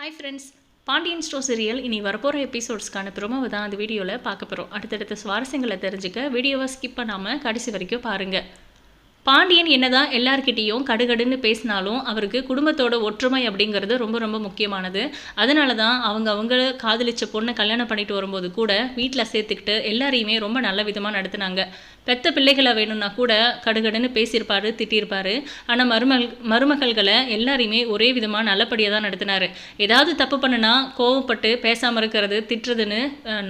Hi friends Pandian stores serial இனி வரப்போகிற எபிசோட்ஸ்க்கான ப்ரோமோவை தான் அந்த வீடியோவில் பார்க்க போகிறோம் அடுத்தடுத்த சுவாரஸ்யங்களை தெரிஞ்சுக்க வீடியோவை ஸ்கிப் பண்ணாமல் கடைசி வரைக்கும் பாருங்கள் பாண்டியன் என்னதான் எல்லார்கிட்டேயும் கடுகடுன்னு பேசினாலும் அவருக்கு குடும்பத்தோட ஒற்றுமை அப்படிங்கிறது ரொம்ப ரொம்ப முக்கியமானது. அதனால தான் அவங்க அவங்க காதலிச்ச பொண்ணை கல்யாணம் பண்ணிட்டு வரும்போது கூட வீட்டில் சேர்த்துக்கிட்டு எல்லாரையுமே ரொம்ப நல்ல விதமாக நடத்துனாங்க. பெத்த பிள்ளைகளை வேணும்னா கூட கடுகடுன்னு பேசியிருப்பார் திட்டியிருப்பார். ஆனால் மருமகள் மருமகள்களை எல்லாரையுமே ஒரே விதமாக நல்லபடியாக தான் நடத்தினார். ஏதாவது தப்பு பண்ணுனா கோவப்பட்டு பேசாமல் இருக்கிறது திட்டுறதுன்னு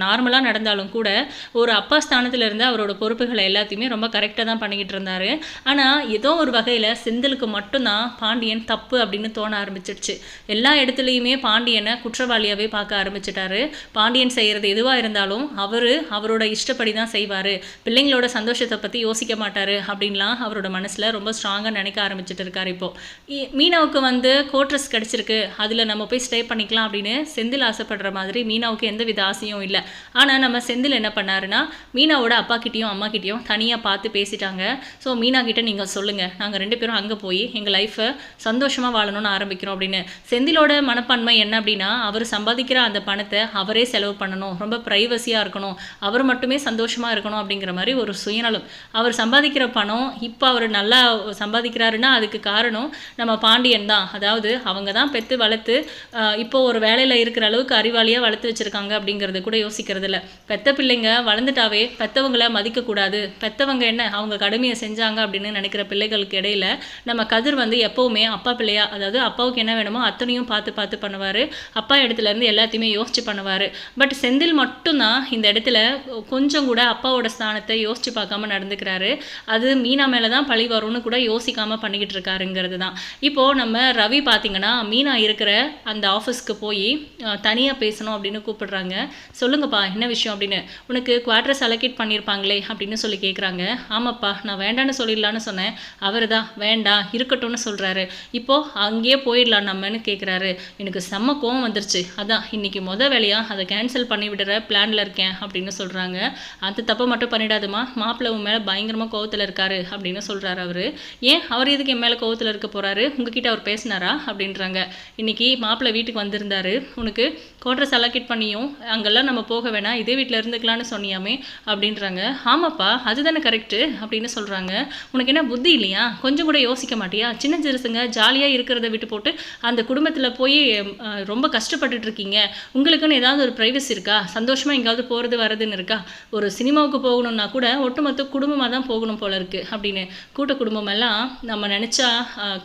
நார்மலாக நடந்தாலும் கூட ஒரு அப்பா ஸ்தானத்தில் இருந்து அவரோட பொறுப்புகளை எல்லாத்தையுமே ரொம்ப கரெக்டாக தான் பண்ணிக்கிட்டு இருந்தார். ஆனால் ஏதோ ஒரு வகையில் செந்திலுக்கு மட்டும்தான் பாண்டியன் தப்பு அப்படின்னு தோண ஆரம்பிச்சிடுச்சு எல்லா இடத்துலையுமே பாண்டியனை குற்றவாளியாகவே பார்க்க ஆரம்பிச்சிட்டாரு. பாண்டியன் செய்கிறது எதுவாக இருந்தாலும் அவர் அவரோட இஷ்டப்படி தான் செய்வார். பிள்ளைங்களோட சந்தோஷத்தை பற்றி யோசிக்க மாட்டார் அப்படின்லாம் அவரோட மனசில் ரொம்ப ஸ்ட்ராங்காக நினைக்க ஆரம்பிச்சிட்டு இருக்கார் இப்போது மீனாவுக்கு வந்து கோட்ரஸ் கிடச்சிருக்கு. அதில் நம்ம போய் ஸ்டே பண்ணிக்கலாம் அப்படின்னு செந்தில் ஆசைப்படுற மாதிரி மீனாவுக்கு எந்த வித ஆசையும் இல்லை. ஆனால் நம்ம செந்தில் என்ன பண்ணாருன்னா மீனாவோட அப்பா கிட்டேயும் அம்மா கிட்டேயும் தனியாக பார்த்து பேசிட்டாங்க. ஸோ மீனா கிட்ட நீங்கள் சொல்லுங்கள் நாங்கள் ரெண்டு பேரும் அங்கே போய் எங்கள் லைஃப்பை சந்தோஷமாக வாழணும்னு ஆரம்பிக்கிறோம் அப்படின்னு. செந்திலோட மனப்பான்மை என்ன அப்படின்னா அவர் சம்பாதிக்கிற அந்த பணத்தை அவரே செலவு பண்ணணும். ரொம்ப ப்ரைவசியாக இருக்கணும். அவர் மட்டுமே சந்தோஷமாக இருக்கணும் அப்படிங்கிற மாதிரி ஒரு சுயநலம் அவர் சம்பாதிக்கிற பணம் இப்போ அவர் நல்லா சம்பாதிக்கிறாருன்னா அதுக்கு காரணம் நம்ம பாண்டியன் தான். அதாவது அவங்க தான் பெற்று வளர்த்து இப்போ ஒரு வேலையில் இருக்கிற அளவுக்கு அறிவாளியாக வளர்த்து வச்சுருக்காங்க அப்படிங்கிறது கூட யோசிக்கிறது இல்லை. பெத்த பிள்ளைங்க வளர்ந்துட்டாவே பெத்தவங்கள மதிக்கக்கூடாது பெத்தவங்க என்ன அவங்க கடுமையை செஞ்சாங்க அப்படின்னு நினைக்கிற பிள்ளைகளுக்கு இடையில நம்ம கதிர் வந்து எப்போவுமே அப்பா பிள்ளையா அதாவது அப்பாவுக்கு என்ன வேணுமோ அத்தனையும் பார்த்து பார்த்து பண்ணுவார். அப்பா இடத்துல இருந்து எல்லாத்தையுமே யோசிச்சு பண்ணுவார். பட் செந்தில் மட்டும்தான் இந்த இடத்துல கொஞ்சம் கூட அப்பாவோட ஸ்தானத்தை யோசிச்சு பார்க்காம நடந்துக்கிறாரு. அது மீனா மேலே தான் பழி வரும்னு கூட யோசிக்காமல் பண்ணிக்கிட்டு இருக்காருங்கிறது தான் இப்போது நம்ம ரவி பார்த்திங்கன்னா மீனா இருக்கிற அந்த ஆஃபீஸ்க்கு போய் தனியாக பேசணும் அப்படின்னு கூப்பிடுறாங்க. சொல்லுங்கப்பா என்ன விஷயம் அப்படின்னு. உனக்கு குவார்டர்ஸ் அலோகேட் பண்ணியிருப்பாங்களே அப்படின்னு சொல்லி கேட்குறாங்க ஆமாப்பா நான் வேண்டான்னு சொல்லிடலான்னு சொன்னேன். அவர் தான் வேண்டாம் இருக்கட்டும்னு சொல்கிறாரு இப்போது அங்கேயே போயிடலாம் நம்மன்னு கேட்குறாரு எனக்கு செம்ம கோவம் வந்துருச்சு. அதான் இன்னைக்கு மொதல் வேலையாக அதை கேன்சல் பண்ணி விடுற பிளானில் இருக்கேன் அப்படின்னு சொல்கிறாங்க அந்த தப்பை மட்டும் பண்ணிடாதுமா? மாப்பிள்ளை உன் மேலே பயங்கரமாக கோவத்தில் இருக்காரு அப்படின்னு சொல்கிறாரு அவர். ஏன்? அவர் எதுக்கு என் மேலே கோவத்தில் இருக்க போகிறாரு உங்ககிட்ட அவர் பேசினாரா? அப்படின்றாங்க. இன்னைக்கு மாப்பிள்ளை வீட்டுக்கு வந்திருந்தாரு. உனக்கு கோட்ரஸ் அலோகேட் பண்ணியும் அங்கெல்லாம் நம்ம போக வேணாம். இதே வீட்டில் இருந்துக்கலாம்னு சொன்னியாமே அப்படின்றாங்க. ஆமாப்பா அதுதானே கரெக்டு அப்படின்னு சொல்கிறாங்க உனக்கு என்ன புத்தி இல்லையா? கொஞ்சம் கூட யோசிக்க மாட்டியா? சின்ன சிறுசுங்க ஜாலியாக இருக்கிறத விட்டு போட்டு அந்த குடும்பத்தில் போய் ரொம்ப கஷ்டப்பட்டுட்டு இருக்கீங்க. உங்களுக்குன்னு ஏதாவது ஒரு ப்ரைவசி இருக்கா? சந்தோஷமாக எங்கேயாவது போகிறது வரதுன்னு இருக்கா? ஒரு சினிமாவுக்கு போகணும்னா கூட ஒட்டுமொத்த குடும்பமாக தான் போகணும் போல இருக்குது அப்படின்னு கூட்ட குடும்பம் எல்லாம் நம்ம நினச்சா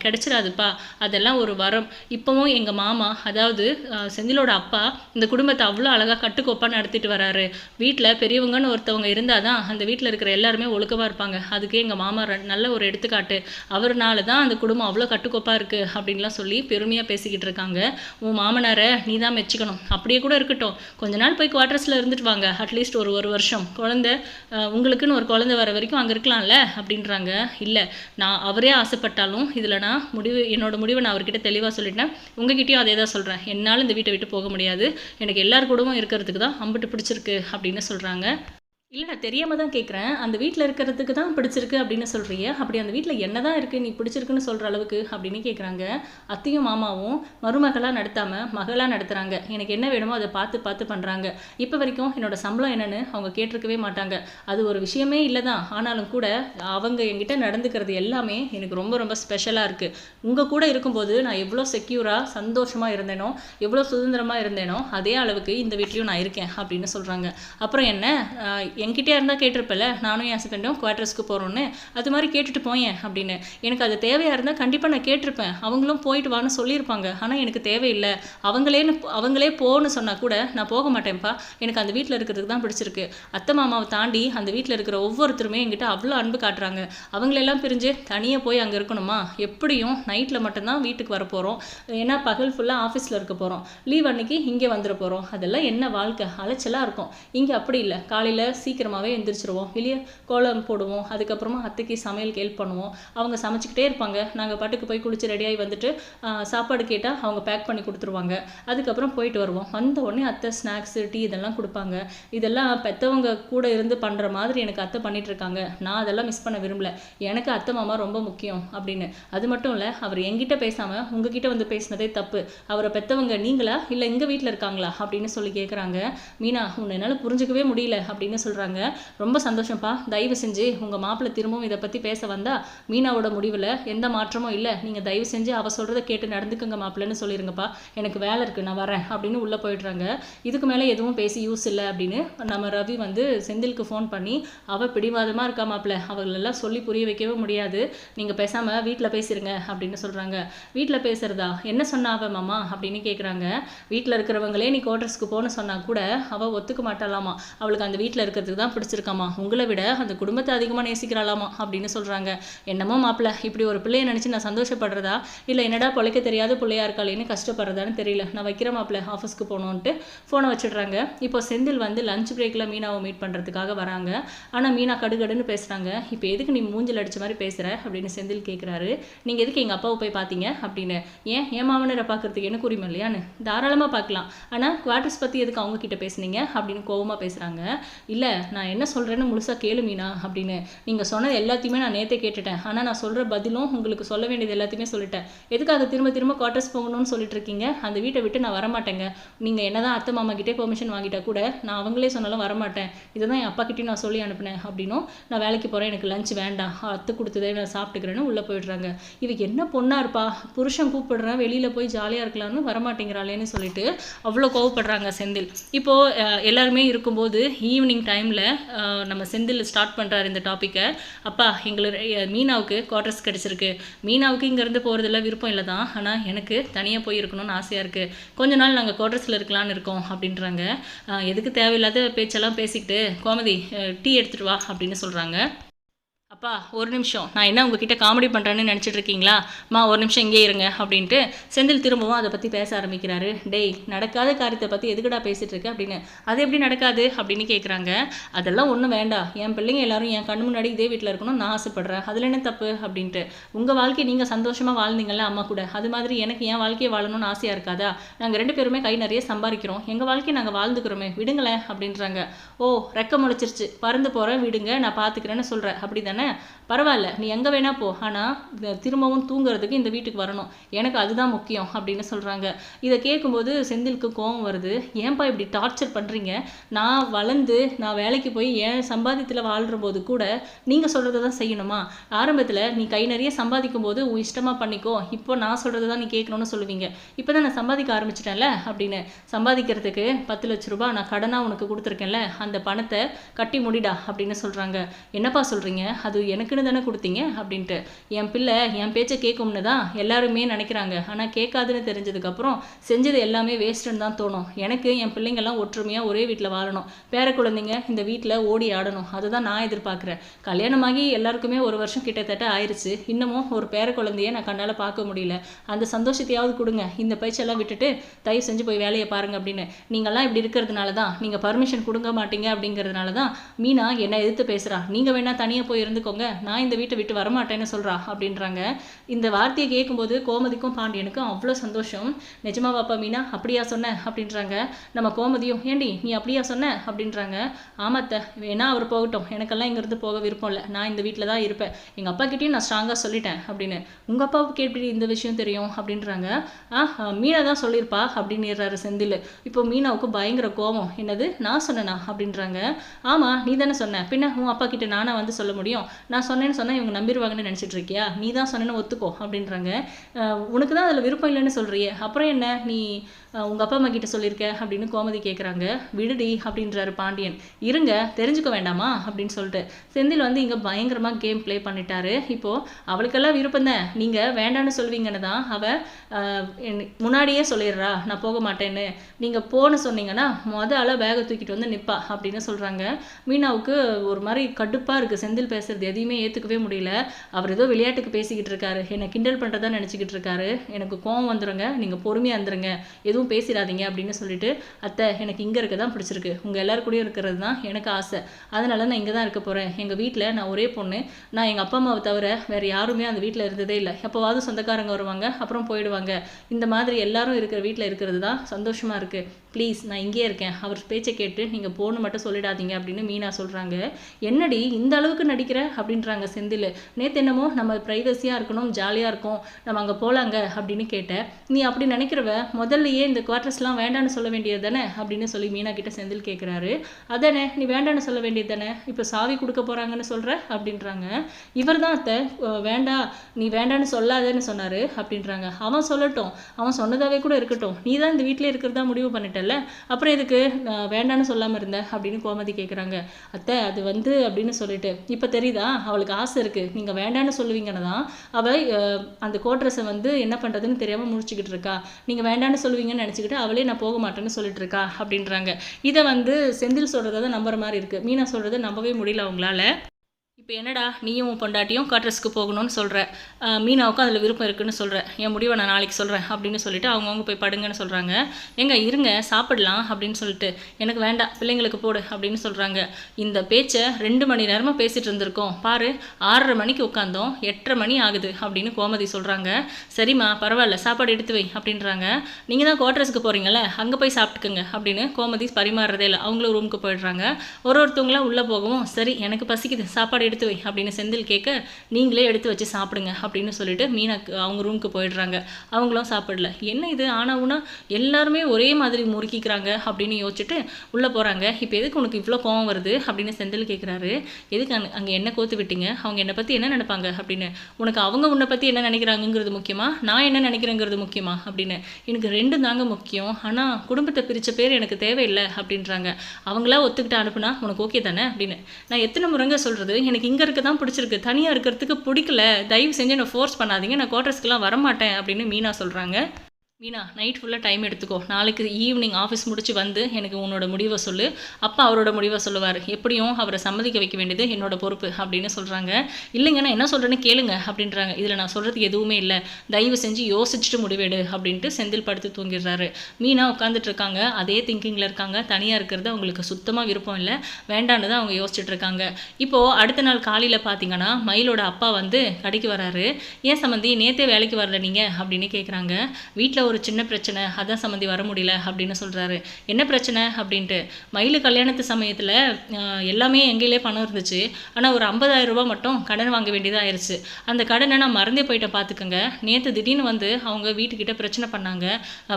கிடச்சிடாதுப்பா அதெல்லாம் ஒரு வரம். இப்போவும் எங்கள் மாமா அதாவது செந்திலோட அப்பா இந்த குடும்பத்தை அவ்வளோ அழகாக கட்டுக்கோப்பாக நடத்திட்டு வராரு. வீட்டில் பெரியவங்கன்னு ஒருத்தவங்க இருந்தால் தான் அந்த வீட்டில் இருக்கிற எல்லாருமே ஒழுக்கமாக இருப்பாங்க. அதுக்கு எங்கள் மாமா நல்ல ஒரு எடுத்துக்காட்டு. அவர்னால தான் அந்த குடும்பம் அவ்வளோ கட்டுக்கோப்பாக இருக்குது அப்படின்லாம் சொல்லி பெருமையாக பேசிக்கிட்டு இருக்காங்க. உன் மாமனாரை நீ தான் மெச்சிக்கணும். அப்படியே கூட இருக்கட்டும். கொஞ்ச நாள் போய் குவார்ட்டர்ஸில் இருந்துட்டு வாங்க. அட்லீஸ்ட் ஒரு ஒரு வருஷம். குழந்தை உங்களுக்குன்னு ஒரு குழந்த வர வரைக்கும் அங்கே இருக்கலாம்ல? அப்படின்றாங்க. இல்லை நான் அவரே ஆசைப்பட்டாலும் இதில் நான் முடிவு என்னோடய முடிவை நான் அவர்கிட்ட தெளிவாக சொல்லிட்டேன். உங்ககிட்டயும் அதே தான் சொல்கிறேன் என்னால் இந்த வீட்டை விட்டு போக முடியாது. எனக்கு எல்லார் கூடவும் இருக்கிறதுக்கு தான் அம்பிட்டு பிடிச்சிருக்கு அப்படின்னு சொல்கிறாங்க இல்லை நான் தெரியாமல் தான் கேட்குறேன் அந்த வீட்டில் இருக்கிறதுக்கு தான் பிடிச்சிருக்கு அப்படின்னு சொல்கிறிய அப்படி அந்த வீட்டில் என்ன தான் இருக்குது நீ பிடிச்சிருக்குன்னு சொல்கிற அளவுக்கு அப்படின்னு கேட்குறாங்க அத்தையும் மாமாவும் மருமகளாக நடத்தாமல் மகளாக நடத்துகிறாங்க எனக்கு என்ன வேணுமோ அதை பார்த்து பார்த்து பண்ணுறாங்க இப்போ வரைக்கும் என்னோடய சம்பளம் என்னன்னு அவங்க கேட்டிருக்கவே மாட்டாங்க. அது ஒரு விஷயமே இல்லை தான் ஆனாலும் கூட அவங்க என்கிட்ட நடந்துக்கிறது எல்லாமே எனக்கு ரொம்ப ரொம்ப ஸ்பெஷலாக இருக்குது உங்கள் கூட இருக்கும்போது நான் எவ்வளோ செக்யூராக சந்தோஷமாக இருந்தேனோ எவ்வளோ சுதந்திரமாக இருந்தேனோ அதே அளவுக்கு இந்த வீட்லேயும் நான் இருக்கேன் அப்படின்னு சொல்கிறாங்க அப்புறம் என்ன? ஆஹ் என்கிட்டயே இருந்தால் கேட்டிருப்பல நானும் என் ஹஸ்பண்டும் குவார்ட்டர்ஸ்க்கு போகிறோன்னு அது மாதிரி கேட்டுட்டு போயேன் அப்படின்னு. எனக்கு அது தேவையாக இருந்தால் கண்டிப்பாக நான் கேட்டிருப்பேன். அவங்களும் போயிட்டு வான்னு சொல்லியிருப்பாங்க. ஆனால் எனக்கு தேவையில்லை. அவங்களேன்னு அவங்களே போன்னு சொன்னால் கூட நான் போக மாட்டேன்ப்பா. எனக்கு அந்த வீட்டில் இருக்கிறதுக்கு தான் பிடிச்சிருக்கு. அத்தை மாமாவை தாண்டி அந்த வீட்டில் இருக்கிற ஒவ்வொருத்தருமே என்கிட்ட அவ்வளோ அன்பு காட்டுறாங்க. அவங்களெல்லாம் பிரிஞ்சு தனியாக போய் அங்கே இருக்கணுமா? எப்படியும் நைட்டில் மட்டும்தான் வீட்டுக்கு வர போகிறோம் ஏன்னா பகல் ஃபுல்லாக ஆஃபீஸில் இருக்க போகிறோம் லீவ் அன்னைக்கு இங்கே வந்துட போகிறோம் அதெல்லாம் என்ன வாழ்க்கை? அலைச்சலாக இருக்கும். இங்கே அப்படி இல்லை. காலையில் சீக்கிரமாகவே எந்திரிச்சிருவோம். வெளியே கோலம் போடுவோம். அதுக்கப்புறமா அத்தைக்கு சமையலுக்கு ஹெல்ப் பண்ணுவோம். அவங்க சமைச்சிக்கிட்டே இருப்பாங்க. நாங்கள் பாட்டுக்கு போய் குளிச்சு ரெடியாகி வந்துட்டு சாப்பாடு கேட்டால் அவங்க பேக் பண்ணி கொடுத்துருவாங்க. அதுக்கப்புறம் போயிட்டு வருவோம். வந்த உடனே அத்தை ஸ்நாக்ஸு டீ இதெல்லாம் கொடுப்பாங்க. இதெல்லாம் பெற்றவங்க கூட இருந்து பண்ணுற மாதிரி எனக்கு அத்தை பண்ணிகிட்ருக்காங்க இருக்காங்க. நான் அதெல்லாம் மிஸ் பண்ண விரும்பல. எனக்கு அத்தை மாமா ரொம்ப முக்கியம் அப்படின்னு. அது மட்டும் இல்லை அவர் எங்கிட்ட பேசாமல் உங்ககிட்ட வந்து பேசினதே தப்பு. அவரை பெற்றவங்க நீங்களா? இல்லை எங்கள் வீட்டில் இருக்காங்களா? அப்படின்னு சொல்லி கேட்குறாங்க மீனா உன்னை என்னால் புரிஞ்சிக்கவே முடியல அப்படின்னு சொல்கிறாங்க ரொம்ப சந்தோஷம்ப்பா. தயவு செஞ்சு உங்கள் மாப்பிள்ளை திரும்பவும் இதை பற்றி பேச வந்தால் மீனாவோட முடிவில் எந்த மாற்றமும் இல்லை. நீங்கள் தயவு செஞ்சு அவள் சொல்கிறத கேட்டு நடந்துக்கங்க மாப்பிள்ளைன்னு சொல்லிடுங்கப்பா எனக்கு வேலை இருக்குது நான் வரேன் அப்படின்னு உள்ளே போயிடுறாங்க. இதுக்கு மேலே எதுவும் பேசி யூஸ் இல்லை அப்படின்னு நம்ம ரவி வந்து செந்திலுக்கு ஃபோன் பண்ணி அவள் பிடிவாதமாக இருக்கா மாப்பிள்ளை? அவங்களெல்லாம் சொல்லி புரிய வைக்கவே முடியாது. நீங்கள் பேசாமல் வீட்டில் பேசிடுங்க அப்படின்னு சொல்கிறாங்க வீட்டில் பேசுகிறதா என்ன சொன்னா அவ மாமா? அப்படின்னு கேட்குறாங்க வீட்டில் இருக்கிறவங்களே நீ குவார்டர்ஸ்க்கு போன்னு சொன்னால் கூட அவள் ஒத்துக்க மாட்டாளாமா? அவளுக்கு அந்த வீட்டில் இருக்கிறது பண்ணுறதுக்கு தான் பிடிச்சிருக்காமா உங்களை விட அந்த குடும்பத்தை அதிகமாக நேசிக்கிறாளாமா அப்படின்னு சொல்கிறாங்க என்னமோ மாப்பிள்ளை இப்படி ஒரு பிள்ளைய நினச்சி நான் சந்தோஷப்படுறதா? இல்லை என்னடா பிழைக்க தெரியாத பிள்ளையா இருக்காளேன்னு கஷ்டப்படுறதான்னு தெரியல. நான் வைக்கிற மாப்பிள்ள ஆஃபீஸ்க்கு போகணுன்ட்டு ஃபோனை வச்சிடுறாங்க. இப்போ செந்தில் வந்து லஞ்ச் பிரேக்கில் மீனாவை மீட் பண்ணுறதுக்காக வராங்க. ஆனால் மீனா கடுகடுன்னு பேசுகிறாங்க இப்போ எதுக்கு நீ மூஞ்சில் அடிச்ச மாதிரி பேசுகிற அப்படின்னு செந்தில் கேட்குறாரு நீங்கள் எதுக்கு எங்கள் அப்பாவை போய் பார்த்தீங்க அப்படின்னு. ஏன்? என் மாமனரை பார்க்கறதுக்கு எனக்கு உரிமை இல்லையான்னு? தாராளமாக பார்க்கலாம் ஆனால் குவார்டர்ஸ் பற்றி எதுக்கு அவங்கக்கிட்ட பேசுனீங்க? அப்படின்னு கோவமாக பேசுகிறாங்க இல்லை நான் என்ன சொல்கிறேன்னு முழுசாக கேளு மீனா அப்படின்னு. நீங்கள் சொன்னது எல்லாத்தையுமே நான் நேற்றே கேட்டுட்டேன். ஆனால் நான் சொல்கிற பதிலும் உங்களுக்கு சொல்ல வேண்டியது எல்லாத்தையுமே சொல்லிட்டேன். எதுக்காக திரும்ப திரும்ப குவார்ட்டர்ஸ் போகணும்னு சொல்லிட்டு இருக்கீங்க அந்த வீட்டை விட்டு நான் வரமாட்டேங்க. நீங்கள் என்னதான் அத்தை மாமா கிட்டே பெர்மிஷன் வாங்கிட்டா கூட நான் அவங்களே சொன்னாலும் வரமாட்டேன். இதை தான் என் அப்பா கிட்டேயும் நான் சொல்லி அனுப்பினேன் அப்படின்னும் நான் வேலைக்கு போகிறேன் எனக்கு லஞ்ச் வேண்டாம். அத்தை கொடுத்ததே நான் சாப்பிட்டுக்கிறேன்னு உள்ளே போயிடுறாங்க. இதுக்கு என்ன பொண்ணா இருப்பா? புருஷன் கூப்பிடுறேன். வெளியில் போய் ஜாலியாக இருக்கலாம்னு வரமாட்டேங்கிறாளேன்னு சொல்லிட்டு அவ்வளோ கோவப்படுறாங்க செந்தில். இப்போது எல்லாருமே இருக்கும்போது ஈவினிங் டைம் டைமில் நம்ம செந்தில் ஸ்டார்ட் பண்ணுறாரு இந்த டாப்பிக்கை அப்பா எங்களுக்கு மீனாவுக்கு குவார்டர்ஸ் கிடச்சிருக்கு. மீனாவுக்கு இங்கேருந்து போகிறதுல விருப்பம் இல்லை தான். ஆனால் எனக்கு தனியாக போய் இருக்கணும்னு ஆசையாக இருக்குது கொஞ்ச நாள் நாங்கள் குவார்டர்ஸில் இருக்கலாம்னு இருக்கோம் அப்படின்றாங்க. எதுக்கு தேவையில்லாத பேச்செல்லாம் பேசிக்கிட்டு கோமதி டீ எடுத்துகிட்டு வா அப்படின்னு சொல்கிறாங்க அப்பா ஒரு நிமிஷம். நான் என்ன உங்ககிட்ட காமெடி பண்ணுறேன்னு நினச்சிட்டு இருக்கீங்களா மா ஒரு நிமிஷம் இங்கே இருங்க அப்படின்ட்டு செந்தில் திரும்பவும் அதை பற்றி பேச ஆரம்பிக்கிறாரு. டேய் நடக்காத காரியத்தை பற்றி எதுக்குடா பேசிகிட்டு இருக்க அப்படின்னு. அது எப்படி நடக்காது? அப்படின்னு கேட்குறாங்க அதெல்லாம் ஒன்றும் வேண்டாம். என் பிள்ளைங்க எல்லாரும் என் கண்ணு முன்னாடி இதே வீட்டில் இருக்கணும் நான் ஆசைப்பட்றேன். அதில் என்ன தப்பு? அப்படின்ட்டு. உங்கள் வாழ்க்கையை நீங்கள் சந்தோஷமாக வாழ்ந்தீங்கல்ல அம்மா கூட. அது மாதிரி எனக்கு என் வாழ்க்கையை வாழணும்னு ஆசையாக இருக்காதா? நாங்கள் ரெண்டு பேருமே கை நிறைய சம்பாதிக்கிறோம். எங்கள் வாழ்க்கையை நாங்கள் வாழ்ந்துக்கிறோமே. விடுங்களேன். அப்படின்றாங்க. ஓ ரெக்க முளைச்சிருச்சு. பறந்து போகிறேன் விடுங்க. நான் பார்த்துக்கிறேன்னு சொல்கிறேன் அப்படி தானே பரவாயில்ல நீ எங்கே வேணா போ. ஆனால் திரும்பவும் தூங்குறதுக்கு இந்த வீட்டுக்கு வரணும். எனக்கு அதுதான் முக்கியம் அப்படின்னு சொல்கிறாங்க இதை கேட்கும்போது செந்திலுக்கு கோபம் வருது. ஏன்பா இப்படி டார்ச்சர் பண்ணுறீங்க நான் வளர்ந்து நான் வேலைக்கு போய் என் சம்பாதியத்தில் வாழ்கிற போது கூட நீங்கள் சொல்கிறத தான் செய்யணுமா? ஆரம்பத்தில் நீ கை நிறைய சம்பாதிக்கும் போது உன் இஷ்டமாக பண்ணிக்கோ. இப்போ நான் சொல்கிறது தான் நீ கேட்கணும்னு சொல்லுவீங்க. இப்போ தான் நான் சம்பாதிக்க ஆரம்பிச்சிட்டேன்ல அப்படின்னு. சம்பாதிக்கிறதுக்கு பத்து லட்ச ரூபா நான் கடனாக உனக்கு கொடுத்துருக்கேன்ல. அந்த பணத்தை கட்டி முடிடா அப்படின்னு சொல்கிறாங்க என்னப்பா சொல்கிறீங்க அது எனக்குன்னு தானே கொடுத்தீங்க? அப்படின்ட்டு. என் பிள்ளை என் பேச்சை கேட்கும்னு தான் எல்லாருமே நினைக்கிறாங்க. ஆனால் கேட்காதுன்னு தெரிஞ்சதுக்கப்புறம் செஞ்சது எல்லாமே வேஸ்ட்டுன்னு தான் தோணும். எனக்கு என் பிள்ளைங்கெல்லாம் ஒற்றுமையாக ஒரே வீட்டில் வாழணும். பேர குழந்தைங்க இந்த வீட்டில் ஓடி ஆடணும். அதுதான் நான் எதிர்பார்க்குறேன். கல்யாணமாகி எல்லாருக்குமே ஒரு வருஷம் கிட்டத்தட்ட ஆயிடுச்சு இன்னமும் ஒரு பேர குழந்தைய நான் கண்ணால் பார்க்க முடியல. அந்த சந்தோஷத்தையாவது கொடுங்க. இந்த பயிற்சியெல்லாம் விட்டுட்டு தயவு செஞ்சு போய் வேலையை பாருங்க அப்படின்னு. நீங்கள்லாம் இப்படி இருக்கிறதுனால தான் நீங்கள் பர்மிஷன் கொடுக்க மாட்டீங்க அப்படிங்கிறதுனால தான் மீனா என்னை எதிர்த்து பேசுகிறா நீங்கள் வேணால் தனியாக போய் இருந்துக்கோங்க. நான் இந்த வீட்டை விட்டு வரமாட்டேன்னு சொல்கிறா அப்படின்றாங்க. இந்த வார்த்தையை கேட்கும்போது கோமதிக்கும் பாண்டியனுக்கும் அவ்வளோ சந்தோஷம். நிஜமாவாப்பா மீனா அப்படியா சொன்ன அப்படின்றாங்க. நம்ம கோமதியும் ஏண்டி நீ அப்படியா சொன்ன அப்படின்றாங்க. ஆமாத்த வேணா அவர் போகட்டும். எனக்கெல்லாம் இங்கேருந்து போக விருப்பம் இல்லை. நான் இந்த வீட்டில் தான் இருப்பேன். எங்கள் அப்பா கிட்டேயும் நான் ஸ்ட்ராங்காக சொல்லிட்டேன் அப்படின்னு. உங்கள் அப்பாவுக்கு எப்படி இந்த விஷயம் தெரியும் அப்படின்றாங்க. ஆ மீனா தான் சொல்லியிருப்பா அப்படின்னுறாரு செந்தில். இப்போ மீனாவுக்கு பயங்கர கோபம் என்னது நான் சொன்னனா அப்படின்றாங்க. ஆமாம் நீ தானே சொன்ன. பின்ன உன் அப்பா கிட்ட நானே வந்து சொல்ல முடியும்? நான் சொன்னேன்னு சொன்னால் இவங்க நம்பிடுவாங்கன்னு நினச்சிட்டு இருக்கியா நீ தான் சொன்னேன்னு ஒத்துக்கோ அப்படின்றாங்க. உனக்கு தான் அதில் விருப்பம் இல்லைன்னு சொல்கிறியே அப்புறம் என்ன? நீ உங்கள் உங்க அப்பா அம்மா கிட்ட சொல்லியிருக்க அப்படின்னு கோமதி கேட்குறாங்க விடுடி அப்படின்றாரு பாண்டியன். இருங்க தெரிஞ்சுக்க வேண்டாமா? அப்படின்னு சொல்லிட்டு. செந்தில் வந்து இங்கே பயங்கரமாக கேம் ப்ளே பண்ணிட்டாரு. இப்போது அவளுக்கெல்லாம் விருப்பம் தான். நீங்கள் வேண்டான்னு சொல்வீங்கன்னு தான் அவள் முன்னாடியே சொல்லிடுறா. நான் போக மாட்டேன்னு. நீங்கள் போன்னு சொன்னீங்கன்னா மொத ஆளாக பேகை தூக்கிட்டு வந்து நிற்பா அப்படின்னு சொல்கிறாங்க மீனாவுக்கு ஒரு மாதிரி கடுப்பாக இருக்குது செந்தில் பேசுறது பேசுகிறது எதையுமே ஏற்றுக்கவே முடியல. அவர் ஏதோ விளையாட்டுக்கு பேசிக்கிட்டு இருக்காரு. என்னை கிண்டல் பண்ணுறதா நினச்சிக்கிட்டு இருக்காரு. எனக்கு கோவம் வந்துருங்க. நீங்கள் பொறுமையாக இருந்துருங்க. எதுவும் பேசிடாதீங்க அப்படின்னு சொல்லிட்டு அத்தை எனக்கு இங்கே இருக்க தான் பிடிச்சிருக்கு. உங்கள் எல்லாரு கூடயும் இருக்கிறது தான் எனக்கு ஆசை. அதனால நான் இங்கே தான் இருக்க போகிறேன் எங்கள் வீட்டில் நான் ஒரே பொண்ணு. நான் எங்கள் அப்பா அம்மாவை தவிர வேறு யாருமே அந்த வீட்டில் இருந்ததே இல்லை. எப்போவாவது சொந்தக்காரங்க வருவாங்க அப்புறம் போயிடுவாங்க. இந்த மாதிரி எல்லாரும் இருக்கிற வீட்டில் இருக்கிறது தான் சந்தோஷமாக இருக்குது ப்ளீஸ் நான் இங்கேயே இருக்கேன். அவர் பேச்சை கேட்டு நீங்கள் போன்னு மட்டும் சொல்லிடாதீங்க அப்படின்னு மீனா சொல்கிறாங்க என்னடி இந்த அளவுக்கு நடிக்கிற? அப்படின்றாங்க செந்தில். நேற்று என்னமோ நம்ம ப்ரைவசியாக இருக்கணும் ஜாலியாக இருக்கும் நம்ம அங்கே போகலாங்க அப்படின்னு கேட்டேன் நீ அப்படி நினைக்கிறவ முதல்லையே இந்த குவார்ட்டர்ஸ்லாம் வேண்டான்னு சொல்ல வேண்டியது தானே? அப்படின்னு சொல்லி மீனா கிட்ட செந்தில் கேட்குறாரு அதானே நீ வேண்டான்னு சொல்ல வேண்டியது தானே? இப்போ சாவி கொடுக்க போகிறாங்கன்னு சொல்கிற அப்படின்றாங்க. இவர் தான் அத்தை வேண்டா நீ வேண்டான்னு சொல்லாதேன்னு சொன்னார் அப்படின்றாங்க. அவன் சொல்லட்டும். அவன் சொன்னதாகவே கூட இருக்கட்டும். நீ தான் இந்த வீட்டிலே இருக்கிறதா முடிவு பண்ணிட்டல்ல அப்புறம் எதுக்கு? நான் வேண்டான்னு சொல்லாமல் இருந்த அப்படின்னு கோமதி கேட்குறாங்க அத்தை அது வந்து அப்படின்னு சொல்லிட்டு. இப்போ தெரியுதா? அவளுக்கு ஆசை இருக்குது நீங்கள் வேண்டான்னு சொல்லுவீங்கன்னு தான். அவள் அந்த கோட்ரஸை வந்து என்ன பண்ணுறதுன்னு தெரியாமல் முடிச்சுக்கிட்டு இருக்கா. நீங்கள் வேண்டான்னு சொல்லுவீங்கன்னு நினச்சிக்கிட்டு அவளே நான் போக மாட்டேன்னு சொல்லிட்டு இருக்கா அப்படின்றாங்க. இதை வந்து செந்தில் சொல்கிறத நம்புற மாதிரி இருக்குது மீனா சொல்கிறத நம்பவே முடியல அவங்களால. இப்போ என்னடா நீயும் உன் பொண்டாட்டியும் காட்ரஸ்க்கு போகணும்னு சொல்கிற மீனாவுக்கும் அதில் விருப்பம் இருக்குன்னு சொல்கிற என் முடிவை நான் நாளைக்கு சொல்கிறேன் அப்படின்னு சொல்லிட்டு அவங்கவுங்க போய் படுங்கன்னு சொல்கிறாங்க எங்க இருங்க சாப்பிடலாம் அப்படின்னு சொல்லிட்டு. எனக்கு வேண்டாம் பிள்ளைங்களுக்கு போடு அப்படின்னு சொல்கிறாங்க இந்த பேச்சை ரெண்டு மணி நேரமாக பேசிகிட்டு இருந்திருக்கோம். பாரு ஆறரை மணிக்கு உட்காந்தோம் எட்டரை மணி ஆகுது அப்படின்னு கோமதி சொல்கிறாங்க சரிம்மா பரவாயில்ல சாப்பாடு எடுத்து வை அப்படின்றாங்க. நீங்கள் தான் குவாட்ரஸ்க்கு போகிறீங்களே அங்கே போய் சாப்பிட்டுக்குங்க அப்படின்னு கோமதி பரிமாறுறதே இல்லை. அவங்களும் ரூமுக்கு போயிடுறாங்க. ஒரு ஒருத்தவங்களாம் உள்ளே போகவும் சரி எனக்கு பசிக்குது சாப்பாடு எடுத்து வை அப்படின்னு செந்தில் கேட்க நீங்களே எடுத்து வச்சு சாப்பிடுங்க அப்படின்னு சொல்லிட்டு மீனாக்கு அவங்க ரூமுக்கு போயிடுறாங்க. அவங்களும் சாப்பிடல. என்ன இது? ஆனா உனா எல்லாருமே ஒரே மாதிரி முறுக்கிக்கிறாங்க அப்படின்னு யோசிச்சுட்டு உள்ளே போகிறாங்க இப்போ எதுக்கு உனக்கு இவ்வளோ கோவம் வருது? அப்படின்னு செந்தில் கேட்குறாரு எதுக்கு அங்கே என்ன கோத்து விட்டீங்க? அவங்க என்னை பற்றி என்ன நினைப்பாங்க? அப்படின்னு. உனக்கு அவங்க உன்னை பற்றி என்ன நினைக்கிறாங்கங்கிறது முக்கியமா? நான் என்ன நினைக்கிறேங்கிறது முக்கியமா? அப்படின்னு. எனக்கு ரெண்டும் தாங்க முக்கியம். ஆனால் குடும்பத்தை பிரித்த பேர் எனக்கு தேவையில்லை அப்படின்றாங்க. அவங்களா ஒத்துக்கிட்டு அனுப்புனா உனக்கு ஓகே தானே? அப்படின்னு. நான் எத்தனை முறைங்க சொல்கிறது எனக்கு இங்கே இருக்க தான் பிடிச்சிருக்கு. தனியாக இருக்கிறதுக்கு பிடிக்கல. தயவு செஞ்சு என்னை ஃபோர்ஸ் பண்ணாதீங்க. நான் குவார்ட்டர்ஸ்க்குலாம் வரமாட்டேன் அப்படின்னு மீனா சொல்கிறாங்க மீனா நைட் ஃபுல்லாக டைம் எடுத்துக்கோ. நாளைக்கு ஈவினிங் ஆஃபீஸ் முடிச்சு வந்து எனக்கு உன்னோட முடிவை சொல்லு. அப்பா அவரோட முடிவை சொல்லுவார். எப்படியும் அவரை சம்மதிக்க வைக்க வேண்டியது என்னோட பொறுப்பு அப்படின்னு சொல்கிறாங்க இல்லைங்க நான் என்ன சொல்கிறேன்னு கேளுங்க அப்படின்றாங்க. இதில் நான் சொல்கிறதுக்கு எதுவுமே இல்லை. தயவு செஞ்சு யோசிச்சுட்டு முடிவெடு அப்படின்ட்டு செந்தில் படுத்து தூங்கிடுறாரு. மீனா உட்காந்துட்டு இருக்காங்க. அதே திங்கிங்கில் இருக்காங்க. தனியாக இருக்கிறது அவங்களுக்கு சுத்தமாக விருப்பம் இல்லை. வேண்டான்னு தான் அவங்க யோசிச்சுட்டு இருக்காங்க. இப்போது அடுத்த நாள் காலையில் பார்த்தீங்கன்னா மயிலோட அப்பா வந்து கடைக்கு வராரு. ஏன் சம்மந்தி நேற்றே வேலைக்கு வரல நீங்கள் அப்படின்னு கேட்குறாங்க வீட்டில் ஒரு சின்ன பிரச்சனை அதான் சம்மந்தி வர முடியல அப்படின்னு சொல்கிறாரு என்ன பிரச்சனை? அப்படின்ட்டு. மயில் கல்யாணத்து சமயத்தில் எல்லாமே எங்கேயிலே பணம் இருந்துச்சு. ஆனால் ஒரு 50000 ரூபாய் மட்டும் கடன் வாங்க வேண்டியதாக ஆயிடுச்சு அந்த கடனை நான் மறந்தே போயிட்டேன் பார்த்துக்கோங்க நேற்று திடீர்னு வந்து அவங்க வீட்டுக்கிட்ட பிரச்சனை பண்ணாங்க.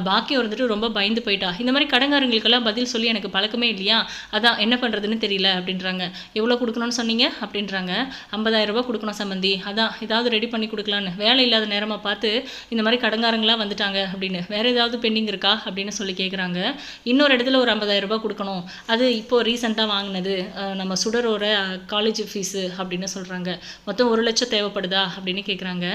பாக்கி வந்துட்டு ரொம்ப பயந்து போயிட்டா. இந்த மாதிரி கடங்காரங்களுக்கெல்லாம் பதில் சொல்லி எனக்கு பழக்கமே இல்லையா? அதான் என்ன பண்ணுறதுன்னு தெரியல அப்படின்றாங்க. எவ்வளோ கொடுக்கணும்னு சொன்னீங்க? அப்படின்றாங்க. 50000 ரூபாய் கொடுக்கணும் சம்மந்தி. அதான் ஏதாவது ரெடி பண்ணி கொடுக்கலான்னு. வேலை இல்லாத நேரமாக பார்த்து இந்த மாதிரி கடன்காரங்களாம் வந்துட்டாங்க. அப்படின்னு. வேறு ஏதாவது பெண்டிங் இருக்கா அப்படின்னு சொல்லி கேட்குறாங்க இன்னொரு இடத்துல ஒரு 50000 ரூபாய் கொடுக்கணும். அது இப்போது ரீசெண்டாக வாங்கினது நம்ம சுடரோட காலேஜ் ஃபீஸு அப்படின்னு சொல்கிறாங்க மொத்தம் ஒரு லட்சம் தேவைப்படுதா அப்படின்னு கேட்குறாங்க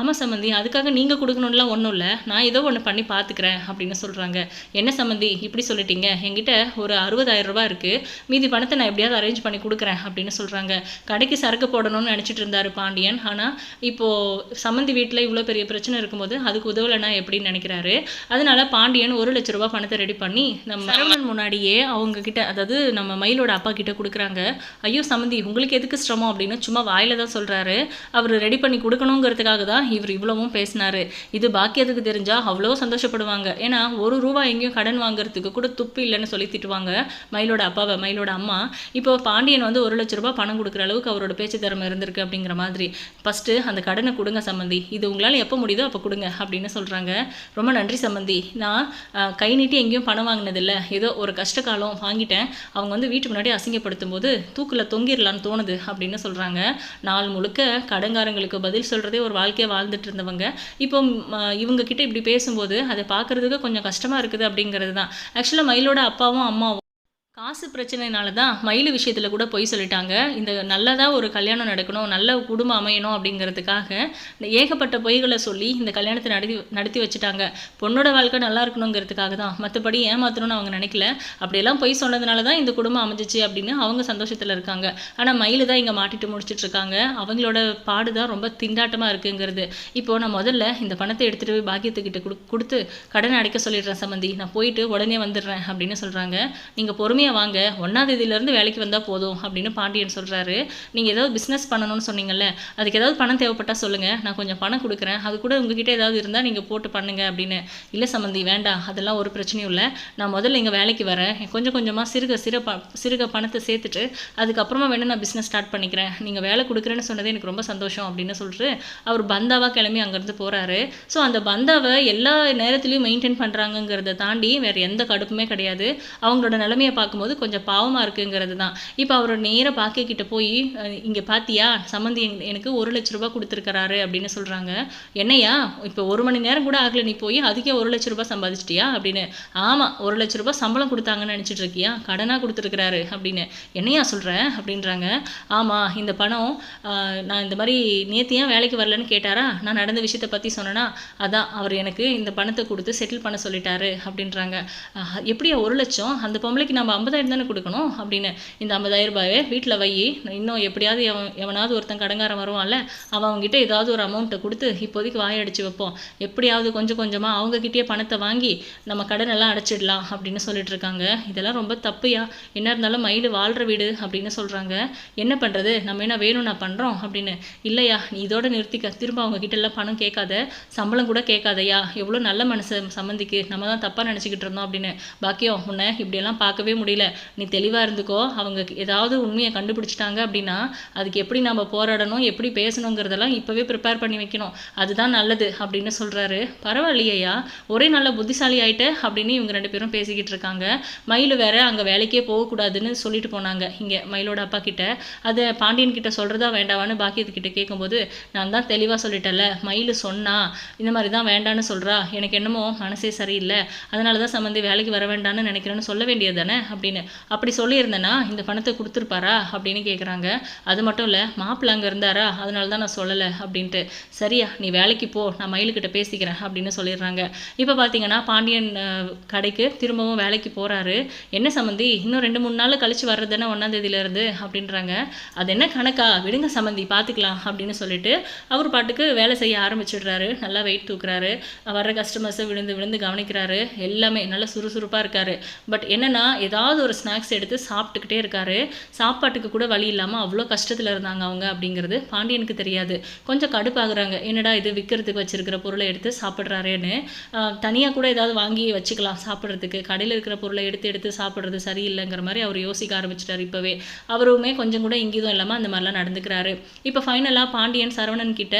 ஆமாம் சம்மந்தி அதுக்காக நீங்கள் கொடுக்கணும்லாம் ஒன்றும் இல்லை. நான் ஏதோ ஒன்று பண்ணி பார்த்துக்கிறேன் அப்படின்னு சொல்கிறாங்க என்ன சம்மந்தி இப்படி சொல்லிட்டீங்க. என்கிட்ட ஒரு 60000 ரூபாய் இருக்குது மீதி பணத்தை நான் எப்படியாவது அரேஞ்ச் பண்ணி கொடுக்குறேன் அப்படின்னு சொல்கிறாங்க கடைக்கு சரக்கு போடணும்னு நினச்சிட்டு இருந்தார் பாண்டியன். ஆனால் இப்போது சம்மந்தி வீட்டில் இவ்வளோ பெரிய பிரச்சனை இருக்கும்போது அதுக்கு உதவலைன்னா எப்படின்னு நினைக்கிறேன் நினைக்கிறாரு அதனால பாண்டியன் ஒரு லட்ச ரூபாய் பணத்தை ரெடி பண்ணி நம்ம சரவணன். முன்னாடியே அவங்க கிட்ட அதாவது நம்ம மயிலோட அப்பா கிட்ட கொடுக்குறாங்க. ஐயோ சம்மந்தி உங்களுக்கு எதுக்கு சிரமம் அப்படின்னு சும்மா வாயில தான் சொல்றாரு. அவர் ரெடி பண்ணி கொடுக்கணுங்கிறதுக்காக தான் இவர் இவ்வளவும் பேசினாரு. இது பாக்கியத்துக்கு தெரிஞ்சா அவ்வளோ சந்தோஷப்படுவாங்க. ஏன்னா ஒரு ரூபாய் எங்கேயும் கடன் வாங்குறதுக்கு கூட துப்பு இல்லைன்னு சொல்லி திட்டுவாங்க மயிலோட அப்பாவை மயிலோட அம்மா. இப்போ பாண்டியன் வந்து ஒரு லட்ச ரூபாய் பணம் கொடுக்குற அளவுக்கு அவரோட பேச்சு திறமை இருந்திருக்கு அப்படிங்கிற மாதிரி. ஃபஸ்ட்டு அந்த கடனை கொடுங்க சம்மந்தி இது உங்களால் எப்போ முடியுதோ அப்போ கொடுங்க அப்படின்னு சொல்கிறாங்க ரொம்ப ரொம்ப நன்றி சம்மந்தி நான் கை நீட்டி எங்கேயும் பணம் வாங்கினதில்ல. ஏதோ ஒரு கஷ்ட காலம் வாங்கிட்டேன். அவங்க வந்து வீட்டு முன்னாடி அசிங்கப்படுத்தும் போது தூக்கில் தொங்கிடலான்னு தோணுது அப்படின்னு சொல்கிறாங்க நாள் முழுக்க கடங்காரங்களுக்கு பதில் சொல்கிறதே ஒரு வாழ்க்கையை வாழ்ந்துட்டு இருந்தவங்க. இப்போ இவங்கக்கிட்ட இவங்க கிட்ட இப்படி பேசும்போது அதை பார்க்குறதுக்கு கொஞ்சம் கஷ்டமாக இருக்குது அப்படிங்கிறது தான். ஆக்சுவலாக மயிலோட அப்பாவும் அம்மாவும் காசு பிரச்சனைனால தான் மயில் விஷயத்தில் கூட பொய் சொல்லிட்டாங்க. இந்த நல்லதாக ஒரு கல்யாணம் நடக்கணும் நல்ல குடும்பம் அமையணும் அப்படிங்கிறதுக்காக இந்த ஏகப்பட்ட பொய்களை சொல்லி இந்த கல்யாணத்தை நடத்தி நடத்தி வச்சுட்டாங்க. பொண்ணோட வாழ்க்கை நல்லா இருக்கணுங்கிறதுக்காக தான். மற்றபடி ஏமாத்தணும்னு அவங்க நினைக்கல. அப்படியெல்லாம் பொய் சொன்னதுனால தான் இந்த குடும்பம் அமைஞ்சிச்சு அப்படின்னு அவங்க சந்தோஷத்தில் இருக்காங்க. ஆனால் மயில் தான் இங்கே மாட்டிட்டு முடிச்சிட்டு இருக்காங்க. அவங்களோட பாடு தான் ரொம்ப திண்டாட்டமாக இருக்குங்கிறது. இப்போது நான் முதல்ல இந்த பணத்தை எடுத்துகிட்டு போய் பாக்கியத்துக்கிட்ட கொடு கொடுத்து கடனை அடைக்க சொல்லிடுறேன் சம்மந்தி நான் போயிட்டு உடனே வந்துடுறேன் அப்படின்னு சொல்கிறாங்க நீங்கள் பொறுமையாக வாங்க. ஒன்றாந்தேதியிலேருந்து வேலைக்கு வந்தால் போதும் அப்படின்னு பாண்டியன் சொல்கிறாரு நீங்கள் ஏதாவது பிஸ்னஸ் பண்ணணும்னு சொன்னீங்கல்ல அதுக்கு ஏதாவது பணம் தேவைப்பட்டால் சொல்லுங்கள் நான் கொஞ்சம் பணம் கொடுக்குறேன். அது கூட உங்ககிட்ட ஏதாவது இருந்தால் நீங்கள் போட்டு பண்ணுங்க அப்படின்னு. இல்லை சம்மந்தி வேண்டாம். அதெல்லாம் ஒரு பிரச்சனையும் இல்லை. நான் முதல்ல இங்கே வேலைக்கு வரேன். கொஞ்சம் கொஞ்சமாக சிறுக சிறு ப சிறுக பணத்தை சேர்த்துட்டு அதுக்கப்புறமா வேணால் நான் பிஸ்னஸ் ஸ்டார்ட் பண்ணிக்கிறேன். நீங்கள் வேலை கொடுக்குறேன்னு சொன்னதே எனக்கு ரொம்ப சந்தோஷம் அப்படின்னு சொல்லிட்டு அவர் பந்தாவாக கிளம்பி அங்கேருந்து போகிறாரு ஸோ அந்த பந்தாவை எல்லா நேரத்துலையும் மெயின்டைன் பண்ணுறாங்கங்கிறத தாண்டி வேறு எந்த கடுப்புமே கிடையாது. அவங்களோட நிலைமையை பார்க்கும்போது கொஞ்சம் பாவமாக இருக்குங்கிறது தான். இப்போ அவர் நேராக பாக்கிக்கிட்ட போய் இங்கே பார்த்தியா சம்மந்தி எனக்கு ஒரு லட்ச ரூபா கொடுத்துருக்கறாரு அப்படின்னு சொல்கிறாங்க என்னையா? இப்போ ஒரு மணி நேரம் கூட ஆகல நீ போய் அதுக்கே ஒரு லட்ச ரூபாய் சம்பாதிச்சிட்டியா? அப்படின்னு. ஆமாம் ஒரு லட்ச ரூபா சம்பளம் கொடுத்தாங்கன்னு நினச்சிட்டு இருக்கியா கடனாக கொடுத்துருக்கிறாரு அப்படின்னு. என்னையா சொல்கிறேன் அப்படின்றாங்க. ஆமாம் இந்த பணம் நான் இந்த மாதிரி நேற்று ஏன் வேலைக்கு வரலன்னு கேட்டாரா? நான் நடந்த விஷயத்தை பற்றி சொன்னேன்னா அதான் அவர் எனக்கு இந்த பணத்தை கொடுத்து செட்டில் பண்ண சொல்லிட்டாரு அப்படின்றாங்க. எப்படியா ஒரு லட்சம்? அந்த பொம்பளைக்கு நம்ம ஐம்பதாயிரம் தானே கொடுக்கணும்? அப்படின்னு இந்த ஐம்பதாயிரம் ரூபாயை வீட்டில் வை. இன்னும் எப்படியாவது எவன் எவனாவது ஒருத்தன் கடங்காரன் வருவான்ல அவன் அவங்ககிட்ட ஏதாவது ஒரு அமௌண்ட்டை கொடுத்து இப்போதைக்கு வாயடிச்சு வைப்போம். எப்படியாவது கொஞ்சம் கொஞ்சமாக அவங்கக்கிட்டேயே பணத்தை வாங்கி நம்ம கடனெல்லாம் அடைச்சிடலாம் அப்படின்னு சொல்லிட்டு இருக்காங்க. இதெல்லாம் ரொம்ப தப்புயா என்ன இருந்தாலும் மயில் வாழ்கிற வீடு அப்படின்னு சொல்கிறாங்க என்ன பண்ணுறது நம்ம என்ன வேணும் நான் பண்ணுறோம் அப்படின்னு இல்லையா நீ இதோட நிறுத்திக்க. திரும்ப அவங்ககிட்ட எல்லாம் பணம் கேட்காத. சம்பளம் கூட கேட்காதயா எவ்வளோ நல்ல மனசு சம்மந்திக்கு. நம்ம தான் தப்பாக நினச்சிக்கிட்டு இருந்தோம் அப்படின்னு. பாக்கியம் உன்னை இப்படியெல்லாம் பார்க்கவே முடியும் முடியல நீ தெளிவாக இருந்துக்கோ. அவங்க ஏதாவது உண்மையை கண்டுபிடிச்சிட்டாங்க அப்படின்னா அதுக்கு எப்படி நம்ம போராடணும் எப்படி பேசணுங்கிறதெல்லாம் இப்போவே ப்ரிப்பேர் பண்ணி வைக்கணும். அதுதான் நல்லது அப்படின்னு சொல்கிறாரு பரவாயில்லையா ஒரே நல்ல புத்திசாலி ஆயிட்ட அப்படின்னு இவங்க ரெண்டு பேரும் பேசிக்கிட்டு இருக்காங்க. மயில் வேற அங்கே வேலைக்கே போகக்கூடாதுன்னு சொல்லிட்டு போனாங்க. இங்கே மயிலோட அப்பா கிட்ட. அதை பாண்டியன் கிட்ட சொல்கிறதா வேண்டாவான்னு பாக்கியத்துக்கிட்ட கேட்கும்போது நான் தான் தெளிவாக சொல்லிட்டேன்ல. மயில் சொன்னா இந்த மாதிரி தான் வேண்டான்னு சொல்கிறா எனக்கு என்னமோ மனசே சரியில்லை. அதனால தான் சம்மந்தி வேலைக்கு வர வேண்டாம்னு நினைக்கிறேன்னு சொல்ல வேண்டியது தானே? அப்படின்னு. அப்படி சொல்லியிருந்தேன்னா இந்த பணத்தை கொடுத்துருப்பாரா அப்படின்னு கேட்குறாங்க அது மட்டும் இல்லை மாப்பிள்ளை அங்கே இருந்தாரா? அதனால தான் நான் சொல்லலை அப்படின்ட்டு. சரியா நீ வேலைக்கு போ நான் மயிலுக்கிட்ட பேசிக்கிறேன் அப்படின்னு சொல்லிடுறாங்க. இப்போ பார்த்தீங்கன்னா பாண்டியன் கடைக்கு திரும்பவும் வேலைக்கு போகிறாரு என்ன சம்மந்தி இன்னும் ரெண்டு மூணு நாள் கழிச்சு வர்றது தானே ஒன்றாந்தேதியிலேருந்து அப்படின்றாங்க. அது என்ன கணக்கா? விடுங்க சம்மந்தி பார்த்துக்கலாம் அப்படின்னு சொல்லிட்டு அவர் பாட்டுக்கு வேலை செய்ய ஆரம்பிச்சிடுறாரு. நல்லா வெயிட் தூக்குறாரு. வர்ற கஸ்டமர்ஸை விழுந்து விழுந்து கவனிக்கிறாரு. எல்லாமே நல்லா சுறுசுறுப்பாக இருக்காரு. பட் என்னன்னா ஏதாவது ஒரு ஸ்நாக்ஸ் எடுத்து சாப்பிட்டுக்கிட்டே இருக்காரு. சாப்பாட்டுக்கு கூட வழி இல்லாமல் அவ்வளோ கஷ்டத்தில் இருந்தாங்க அவங்க அப்படிங்கிறது பாண்டியனுக்கு தெரியாது. கொஞ்சம் கடுப்பாகுறாங்க. என்னடா இது விற்கிறதுக்கு வச்சிருக்கிற பொருளை எடுத்து சாப்பிட்றாரேன்னு. தனியாக கூட ஏதாவது வாங்கி வச்சுக்கலாம் சாப்பிட்றதுக்கு. கடையில் இருக்கிற பொருளை எடுத்து எடுத்து சாப்பிட்றது சரியில்லைங்கிற மாதிரி அவர் யோசிக்க ஆரம்பிச்சிட்டார் இப்போவே. அவருமே கொஞ்சம் கூட இங்கேயும் இல்லாமல் அந்த மாதிரிலாம் நடந்துக்கிறாரு. இப்போ ஃபைனலாக பாண்டியன் சரவணன் கிட்ட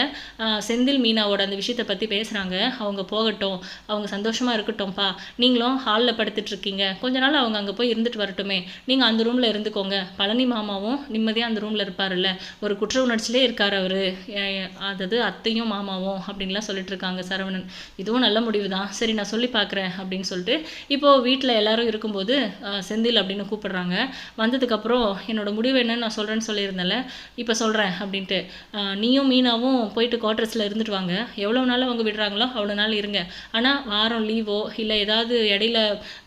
செந்தில் மீனாவோட அந்த விஷயத்தை பற்றி பேசுகிறாங்க அவங்க போகட்டும். அவங்க சந்தோஷமாக இருக்கட்டும்ப்பா. நீங்களும் ஹாலில் படுத்துட்டு இருக்கீங்க. கொஞ்ச நாள் அவங்க அங்கே போய் இருந்துட்டு வரட்டுமே. நீங்கள் அந்த ரூமில் இருந்துக்கோங்க. பழனி மாமாவும் நிம்மதியாக அந்த ரூமில் இருப்பார்ல ஒரு குற்ற உணர்ச்சியிலே இருக்கார் அவர். அதாவது அத்தையும் மாமாவும் அப்படின்லாம் சொல்லிட்டு இருக்காங்க சரவணன். இதுவும் நல்ல முடிவு தான் சரி நான் சொல்லி பார்க்குறேன் அப்படின்னு சொல்லிட்டு இப்போது வீட்டில் எல்லாரும் இருக்கும்போது செந்தில் அப்படின்னு கூப்பிடுறாங்க. வந்ததுக்கப்புறம் என்னோட முடிவு என்னன்னு நான் சொல்கிறேன்னு சொல்லியிருந்தேன்ல. இப்போ சொல்கிறேன் அப்படின்ட்டு. நீயும் மீனாவும் போயிட்டு குவார்ட்டர்ஸில் இருந்துட்டு வாங்க. எவ்வளோ நாள் அவங்க விடுறாங்களோ அவ்வளோ நாள் இருங்க. ஆனால் வாரம் லீவோ இல்லை ஏதாவது இடையில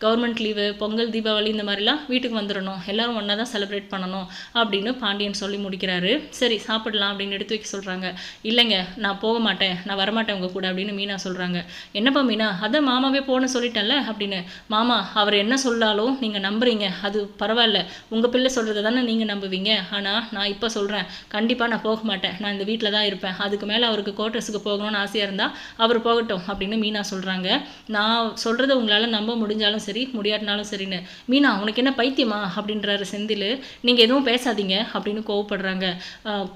கவர்மெண்ட் லீவு பொங்கல் தீபாவளி இந்த மாதிரிலாம் வீட்டுக்கு வந்துடணும் எல்லாரும் ஒன்றா தான் செலிப்ரேட் பண்ணணும் அப்படின்னு பாண்டியன் சொல்லி முடிக்கிறாரு. சரி சாப்பிடலாம் அப்படின்னு எடுத்து வைக்க சொல்கிறாங்க இல்லைங்க நான் போக மாட்டேன் நான் வரமாட்டேன் உங்க கூட அப்படின்னு மீனா சொல்கிறாங்க என்னப்பா மீனா அதான் மாமாவே போன சொல்லிட்டேன்ல அப்படின்னு. மாமா அவர் என்ன சொல்லாலும் நீங்கள் நம்புறீங்க. அது பரவாயில்ல உங்கள் பிள்ளை சொல்கிறத தானே நீங்கள் நம்புவீங்க. ஆனால் நான் இப்போ சொல்கிறேன் கண்டிப்பாக நான் போக மாட்டேன் நான் இந்த வீட்டில் தான் இருப்பேன். அதுக்கு மேலே அவருக்கு கோட்டர்ஸுக்கு போகணும்னு ஆசையாக இருந்தால் அவர் போகட்டும் அப்படின்னு மீனா சொல்கிறாங்க நான் சொல்கிறத உங்களால் நம்ப முடிஞ்சாலும் சரி முடியாட்டினாலும் சரின்னு. மீனா உனக்கு என்ன பைத்தியமா? அப்படின்றாரு செந்தில். நீங்கள் எதுவும் பேசாதீங்க அப்படின்னு கோவப்படுறாங்க.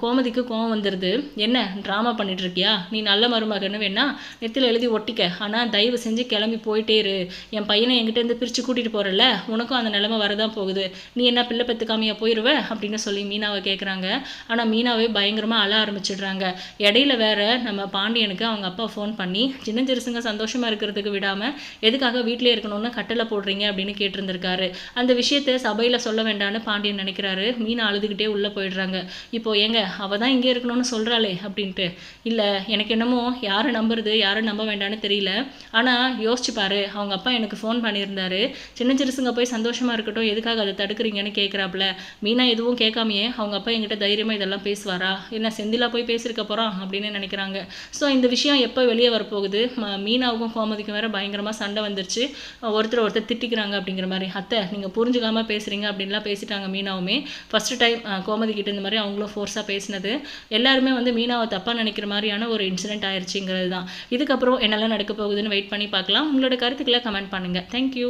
கோமதிக்கு கோவம் வந்துடுது என்ன ட்ராமா பண்ணிகிட்ருக்கியா நீ நல்ல மருமகன்னு வேணா நெத்தில் எழுதி ஒட்டிக்க. ஆனால் தயவு செஞ்சு கிளம்பி போயிட்டே இரு. என் பையனை என்கிட்டருந்து பிரித்து கூட்டிகிட்டு போகிறல உனக்கும் அந்த நிலமை வரதான் போகுது. நீ என்ன பிள்ளை பெற்றுக்காமையாக போயிடுவ அப்படின்னு சொல்லி மீனாவை கேட்குறாங்க ஆனால் மீனாவே பயங்கரமாக அழ ஆரம்பிச்சிடுறாங்க. இடையில வேற நம்ம பாண்டியனுக்கு அவங்க அப்பா ஃபோன் பண்ணி சின்ன சிறுசுங்க சந்தோஷமாக இருக்கிறதுக்கு விடாமல் எதுக்காக வீட்டிலே இருக்கணும்னு கட்டளை போடுறீங்க? அப்படின்னு கேட்டிருந்திருக்காரு. அந்த விஷயத்த சபையில் சொல்ல வேண்டாம்னு பாண்டியன் நினைக்கிறாரு. மீனா அழுதுகிட்டே உள்ளே போயிடுறாங்க. இப்போ ஏங்க அவள் தான் இங்கே இருக்கணும்னு சொல்கிறாளே அப்படின்ட்டு. இல்லை எனக்கு என்னமோ யாரை நம்புறது யாரை நம்ப வேண்டாம்னு தெரியல. ஆனால் யோசிச்சு பாரு அவங்க அப்பா எனக்கு ஃபோன் பண்ணியிருந்தாரு. சின்ன சிறுசுங்க போய் சந்தோஷமாக இருக்கட்டும் எதுக்காக அதை தடுக்கிறீங்கன்னு கேட்குறாப்புல மீனா எதுவும் கேட்காமையே அவங்க அப்பா என்கிட்ட தைரியமாக இதெல்லாம் பேசுவாரா? என்ன செந்திலா போய் பேசியிருக்க போகிறான் அப்படின்னு நினைக்கிறாங்க. ஸோ இந்த விஷயம் எப்போ வெளியே வரப்போகுது? ம- மீனாவுக்கும் கோமதிக்கும் வேற பயங்கரமாக சண்டை வந்துருச்சு. ஒருத்தர் ஒருத்தர் திட்டிக்கிறாங்க அப்படிங்கிற மாதிரி. அத்தை நீங்கள் புரிஞ்சுக்காம பேசுகிறீங்க அப்படின்லாம் பேசிட்டாங்க மீனாவுமே. ஃபர்ஸ்ட் டைம் கோமதி கிட்ட இந்த மாதிரி அவங்களும் ஃபோர்ஸாக பேசினது. எல்லாருமே வந்து மீனாவை தப்பாக நினைக்கிற மாதிரியான ஒரு இன்சிடென்ட் ஆயிடுச்சுங்கிறது தான். இதுக்கப்புறம் என்னெல்லாம் நடக்க போகுதுன்னு வெயிட் பண்ணி பார்க்கலாம். உங்களோட கருத்துக்களை கமெண்ட் பண்ணுங்கள் தேங்க்யூ